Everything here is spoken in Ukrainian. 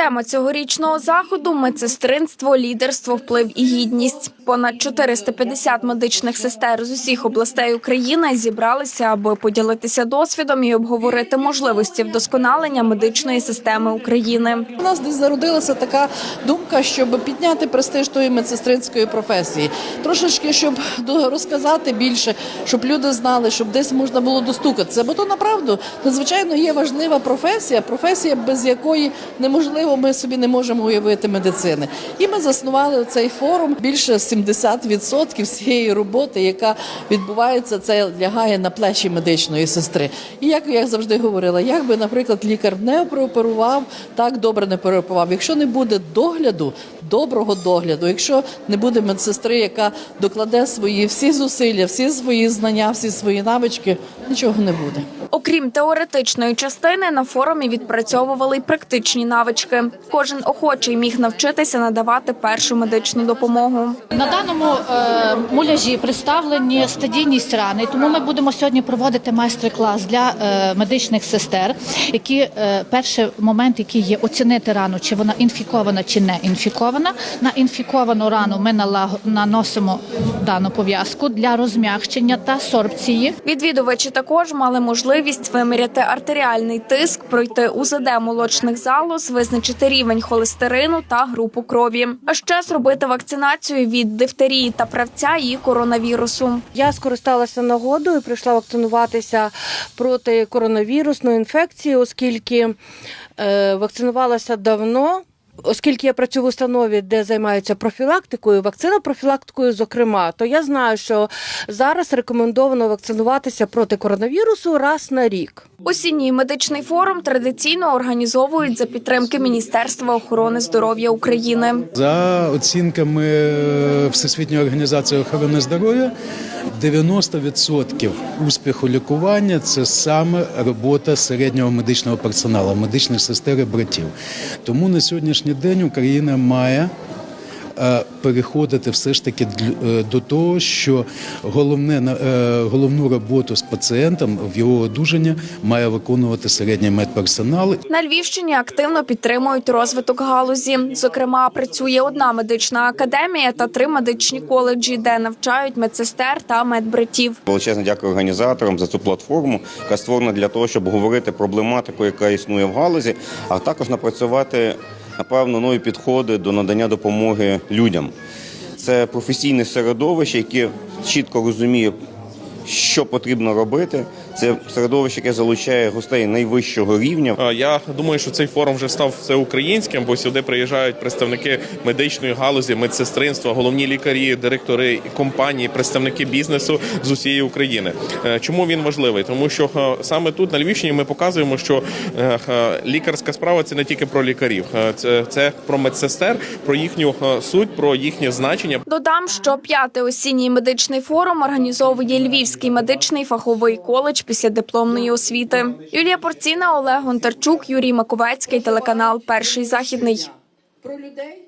Тема цьогорічного заходу медсестринство, лідерство, вплив і гідність. Понад 450 медичних сестер з усіх областей України зібралися, аби поділитися досвідом і обговорити можливості вдосконалення медичної системи України. У нас десь зародилася така думка, щоб підняти престиж тої медсестринської професії. Трошечки, щоб розказати більше, щоб люди знали, щоб десь можна було достукатися. Бо то направду надзвичайно є важлива професія, професія, без якої неможливо, ми собі не можемо уявити медицини. І ми заснували цей форум. Більше 70% всієї роботи, яка відбувається, це лягає на плечі медичної сестри. І як я завжди говорила, як би, наприклад, лікар не прооперував, так добре не прооперував. Якщо не буде догляду, доброго догляду, якщо не буде медсестри, яка докладе свої всі зусилля, всі свої знання, всі свої навички, нічого не буде. Окрім теоретичної частини, на форумі відпрацьовували й практичні навички. Кожен охочий міг навчитися надавати першу медичну допомогу. На даному е, муляжі представлені стадійність рани, тому ми будемо сьогодні проводити майстер-клас для е, медичних сестер, які е, перший момент, який є оцінити рану, чи вона інфікована чи не інфікована. На інфіковану рану ми наносимо дану пов'язку для розм'якшення та сорбції. Відвідувачі також мали можливість виміряти артеріальний тиск, пройти УЗД молочних залоз, визначити рівень холестерину та групу крові, а ще зробити вакцинацію від дифтерії та правця і коронавірусу. Я скористалася нагодою, прийшла вакцинуватися проти коронавірусної інфекції, оскільки е, вакцинувалася давно. Оскільки я працюю в установі, де займаються профілактикою, вакцинопрофілактикою, зокрема, то я знаю, що зараз рекомендовано вакцинуватися проти коронавірусу раз на рік. Осінній медичний форум традиційно організовують за підтримки Міністерства охорони здоров'я України. За оцінками е, Всесвітньої організації охорони здоров'я, 90% успіху лікування це саме робота середнього медичного персоналу, медичних сестер і братів. Тому на сьогоднішній день Україна має е, переходити все ж таки е, до того, що головне на- е, головну роботу з пацієнтом в його одужання має виконувати середній медперсонал. На Львівщині активно підтримують розвиток галузі. Зокрема, працює одна медична академія та три медичні коледжі, де навчають медсестер та медбратів. Величезне дякую організаторам за цю платформу, яка створена для того, щоб говорити проблематику, яка існує в галузі, а також напрацювати напевно нові підходи до надання допомоги людям. Це професійне середовище, яке чітко розуміє, що потрібно робити. Це середовище, яке залучає гостей найвищого рівня. Я думаю, що цей форум вже став всеукраїнським, бо сюди приїжджають представники медичної галузі, медсестринства, головні лікарі, директори компанії, представники бізнесу з усієї України. Е, Чому він важливий? Тому що е, саме тут на Львівщині ми показуємо, що е, лікарська справа це не тільки про лікарів, це, це про медсестер, про їхню суть, про їхнє значення. Додам, що п'ятий осінній медичний форум організовує Львівський медичний фаховий коледж після дипломної освіти. Юлія Порціна, Олег Гонтарчук, Юрій Маковецький, телеканал Перший західний. Про людей.